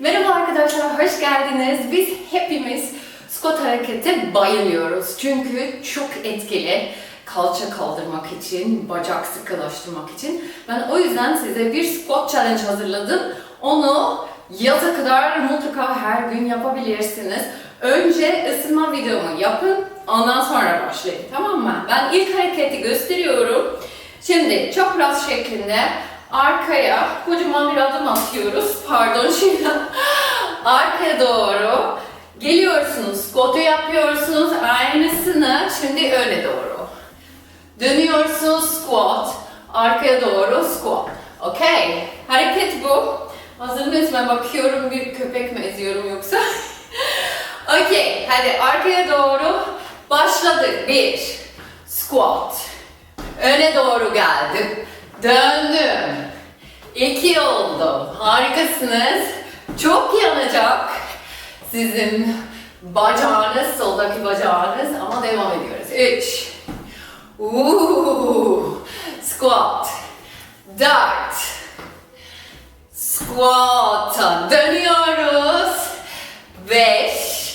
Merhaba arkadaşlar, hoş geldiniz. Biz hepimiz squat harekete bayılıyoruz. Çünkü çok etkili. Kalça kaldırmak için, bacak sıkılaştırmak için. Ben o yüzden size bir squat challenge hazırladım. Onu yaza kadar mutlaka her gün yapabilirsiniz. Önce ısınma videomu yapın, ondan sonra başlayın. Tamam mı? Ben ilk hareketi gösteriyorum. Şimdi çapraz şeklinde arkaya kocaman bir adım atıyoruz. Pardon şimdi arkaya doğru geliyorsunuz. Squat'u yapıyorsunuz. Aynısını şimdi öne doğru. Dönüyorsunuz squat. Arkaya doğru squat. Okey. Hareket bu. Hazır mıyız? Ben bakıyorum bir köpek mi eziyorum yoksa? Okey. Hadi arkaya doğru başladık. Bir. Squat. Öne doğru geldim. Döndüm. İki oldu. Harikasınız. Çok yanacak. Sizin bacağınız, soldaki bacağınız ama devam ediyoruz. Üç. Uuu. Squat. Dart. Squat'a dönüyoruz. Beş.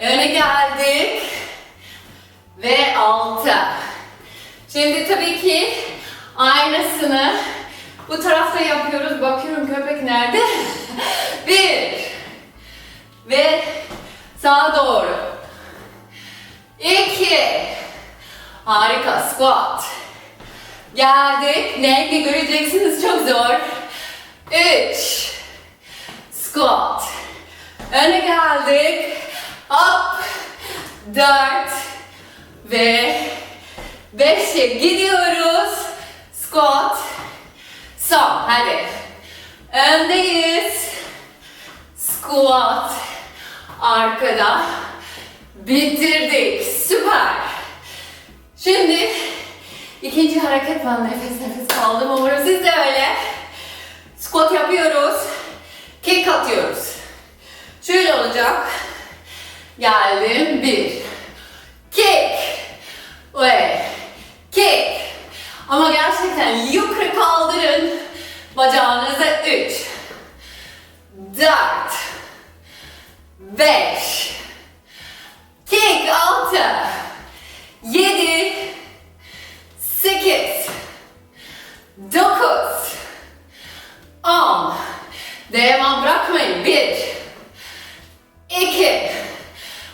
Öne geldik. Ve altı. Şimdi tabii ki aynısını bu tarafta yapıyoruz. Bakıyorum köpek nerede? Bir. Ve sağa doğru. İki. Harika. Squat. Geldik. Ne göreceksiniz çok zor. Üç. Squat. Öne geldik. Up. Dört. Ve beşe gidiyoruz. Squat. Son. Hadi. Öndeyiz. Squat. Arkada. Bitirdik. Süper. Şimdi ikinci hareket ben nefes nefes kaldım. Umarım siz de öyle. Squat yapıyoruz. Kick atıyoruz. Şöyle olacak. Geldim. Bir. Kick. Ve kick. Ama gerçekten yukarı kaldırın. Bacağınızı. Üç. Dört. Beş. Kick. Altı. Yedi. Sekiz. Dokuz. On. Devam bırakmayın. Bir. İki.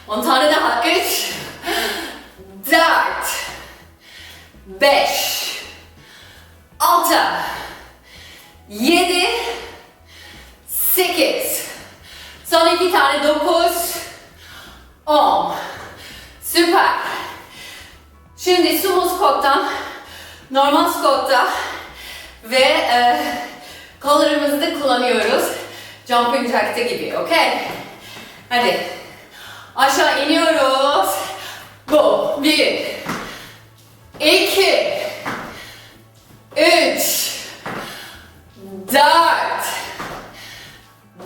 On tane daha. Üç. Dört. Beş. Altı. Yedi. Sekiz. Son iki tane. Dokuz. On. Süper. Şimdi sumo squat'tan normal squat'ta ve e, kollarımızı da kullanıyoruz. Jumping jack'te gibi, okey? Hadi. Aşağı iniyoruz.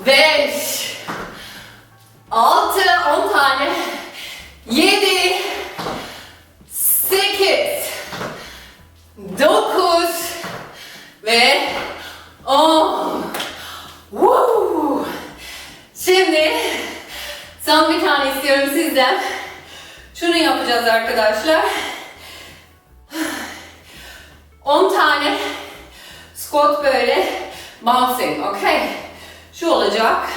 5 6 10 tane 7 8 9 ve 10 Woo! Şimdi son bir tane istiyorum sizden. Şunu yapacağız arkadaşlar. 10 tane squat böyle bouncing, okay? Şu olacak.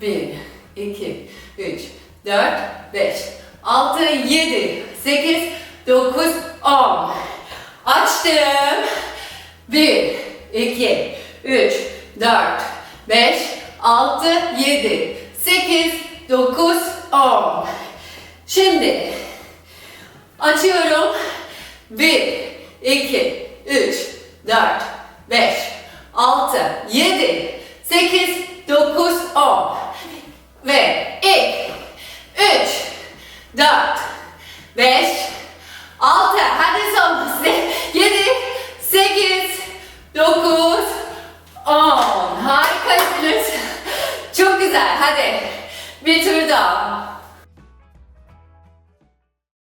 1, 2, 3, 4, 5, 6, 7, 8, 9, 10. Açtım. 1, 2, 3, 4, 5, 6, 7, 8, 9, 10. Şimdi açıyorum. 1, 2, 3, 4, 5, 6, 7, 8, 9, 10. Ve 2, 3, 4, 5, 6, hadi son, 7, 8, 9, 10. Harikasınız. Çok güzel, hadi. Bir tur daha.